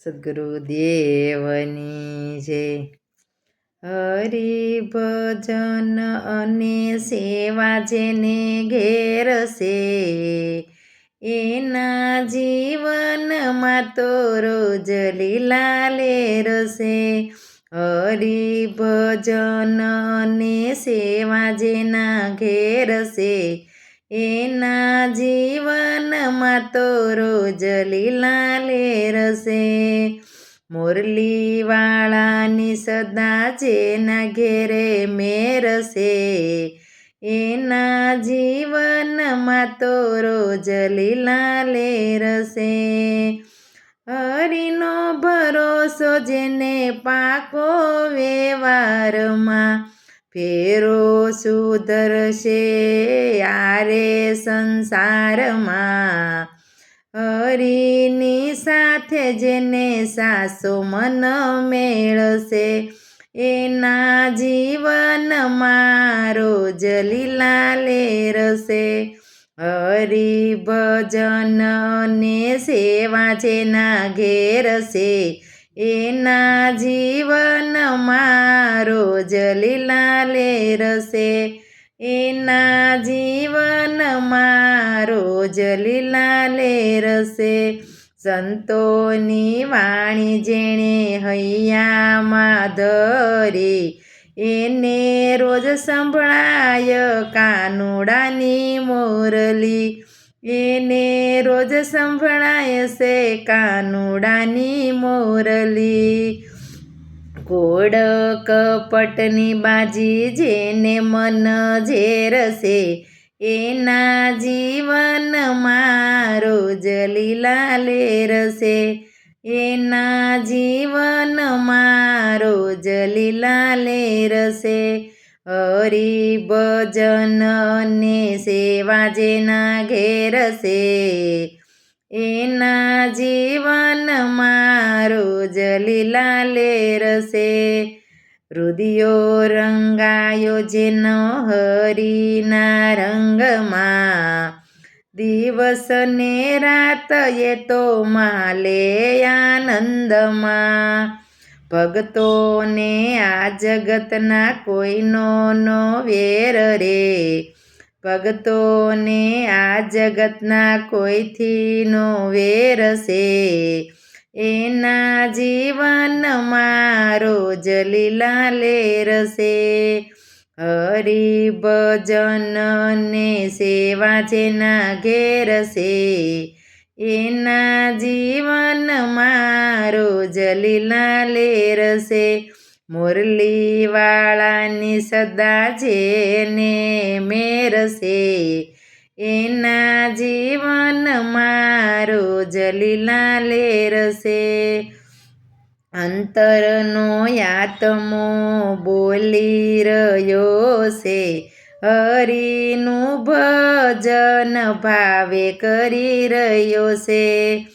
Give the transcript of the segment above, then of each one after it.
સદગુરુ દેવની છે હરિભજન અને સેવા જેને ઘેરશે એના જીવનમાં તો રોજ લીલા લેરશે હરિભજન અને સેવા જેના ઘેર છે એના જીવનમાં તો રોજ લીલા લેરશે મુરલીવાળાની સદા જેના ઘેરે મેરશે એના જીવનમાં તો રોજ લીલા લેરશે હરિનો ભરોસો જેને પાકો વ્યવહારમાં ફેરો સુધરશે યારે સંસારમાં. હરિની સાથે જેને સાસો મન મેળશે, એના જીવનમાં રોજ લીલા લેરશે. હરિભજન ને સેવા જેના ઘેરશે એના જીવનમાં રોજ લીલા લેરશે એના જીવનમાં રોજ લીલા લેરશે સંતોની વાણી જેણે હૈયામાં માધરી એને રોજ સંભળાય કાનુડાની મોરલી. એને રોજ સંભળાય છે કાનુડાની મોરલી. કોડ કપટની બાજી જેને મન ઝેરશે એના જીવનમાં રોજ લીલા લેરશે એના જીવનમાં રોજ લીલા લેરશે હરિભજન ને સેવા જેના ઘેરશે એના જીવનમાં રોજ લીલા લેરશે રુદિયો રંગાયો જેનો હરિના રંગમાં. દિવસ ને રાત એ તો માલે આનંદમાં. ભક્તોને આ જગતના કોઈનો નો વેર રે. ભગતોને આ જગતના કોઈથી નો વેર છે એના જીવનમાં રોજ લીલા લેરશે હરિભજન ને સેવા જેના ઘેરશે એના જીવનમાં રોજ લીલા લેરશે મુરલીવાળાની સદા જેને મેરશે એના જીવનમાં રોજ લીલા લેરશે અંતરનો યાતમો બોલી રહ્યો છે. હરિનું ભજન ભાવે કરી રહ્યો છે.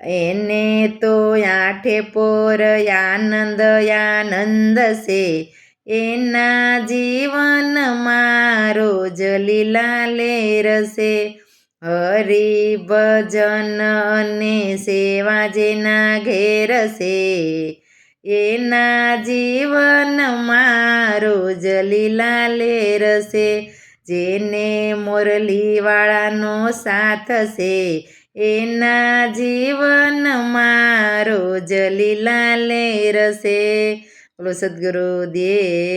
એને તો આઠે પોર આનંદ આનંદ છે. એના જીવનમાં રોજ લીલા લેરશે હરિભજન અને સેવા જેના ઘેરશે એના જીવનમાં રોજ લીલા લેરશે જેને મોરલીવાળાનો સાથ છે. એના જીવનમાં રોજ લીલા લેરશે બોલો સદગુરુ દેવ